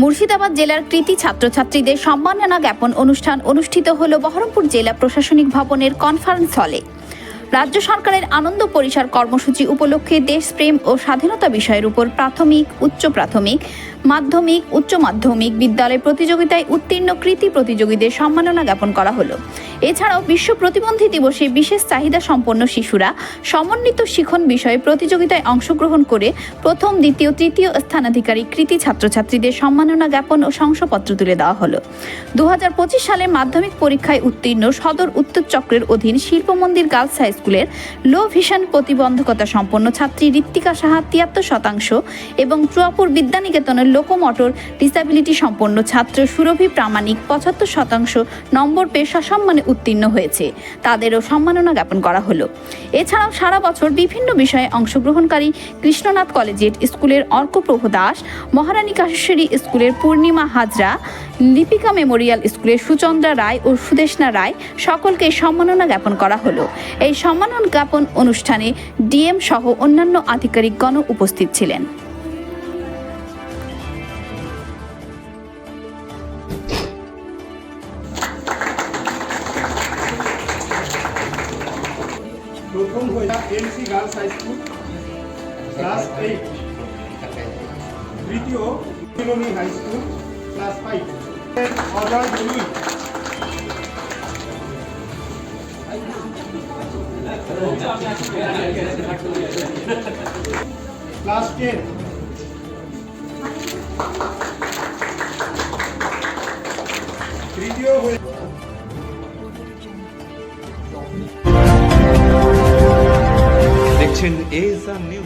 মুর্শিদাবাদ জেলার কৃতি ছাত্রছাত্রীদের সম্মাননা জ্ঞাপন অনুষ্ঠান অনুষ্ঠিত হল বহরমপুর জেলা প্রশাসনিক ভবনের কনফারেন্স হলে। রাজ্য সরকারের আনন্দ পরিসর কর্মসূচি উপলক্ষে দেশপ্রেম ও স্বাধীনতা বিষয়ের উপর প্রাথমিক, উচ্চ প্রাথমিক, মাধ্যমিক, উচ্চ মাধ্যমিক বিদ্যালয় প্রতিযোগিতায় উত্তীর্ণ কৃতি প্রতিযোগীদের সম্মাননা জ্ঞাপন করা হলো। এছাড়াও বিশ্ব প্রতিবন্ধী দিবসে বিশেষ চাহিদা সম্পন্ন শিশুরা সমন্বিত শিখন বিষয়ে প্রতিযোগিতায় অংশগ্রহণ করে প্রথম, দ্বিতীয়, তৃতীয় স্থানাধিকারী কৃতি ছাত্রছাত্রীদের সম্মাননা জ্ঞাপন ও শংসাপত্র তুলে দেওয়া হলো। দু সালে মাধ্যমিক পরীক্ষায় উত্তীর্ণ সদর উত্তর চক্রের অধীন শিল্প মন্দির গার্লস হাই স্কুলের লো ভিশন প্রতিবন্ধকতা সম্পন্ন ছাত্রী ঋত্বিকা সাহা তিয়াত্তর শতাংশ এবং চুয়াপুর বিদ্যানিকেতনের লোকোমোটর ডিসাবিলিটি সম্পন্ন ছাত্র সুরভি প্রামাণিক পঁচাত্তর শতাংশ নম্বর পেয়ে সসম্মানে উত্তীর্ণ হয়েছে। তাদেরও সম্মাননা জ্ঞাপন করা হলো। এছাড়াও সারা বছর বিভিন্ন বিষয়ে অংশগ্রহণকারী কৃষ্ণনাথ কলেজিয়েট স্কুলের অর্কপ্রভ দাস, মহারানী কাশেশ্বরী স্কুলের পূর্ণিমা হাজরা, লিপিকা মেমোরিয়াল স্কুলের সুচন্দ্রা রায় ও সুদেশনা রায় সকলকে সম্মাননা জ্ঞাপন করা হলো। এই সম্মাননা জ্ঞাপন অনুষ্ঠানে ডিএম সহ অন্যান্য আধিকারিকগণ উপস্থিত ছিলেন। প্রথম হয়ে MC girls high school class eight দ্বিতীয় Milani high school class five Ajay Dolui class ten examinou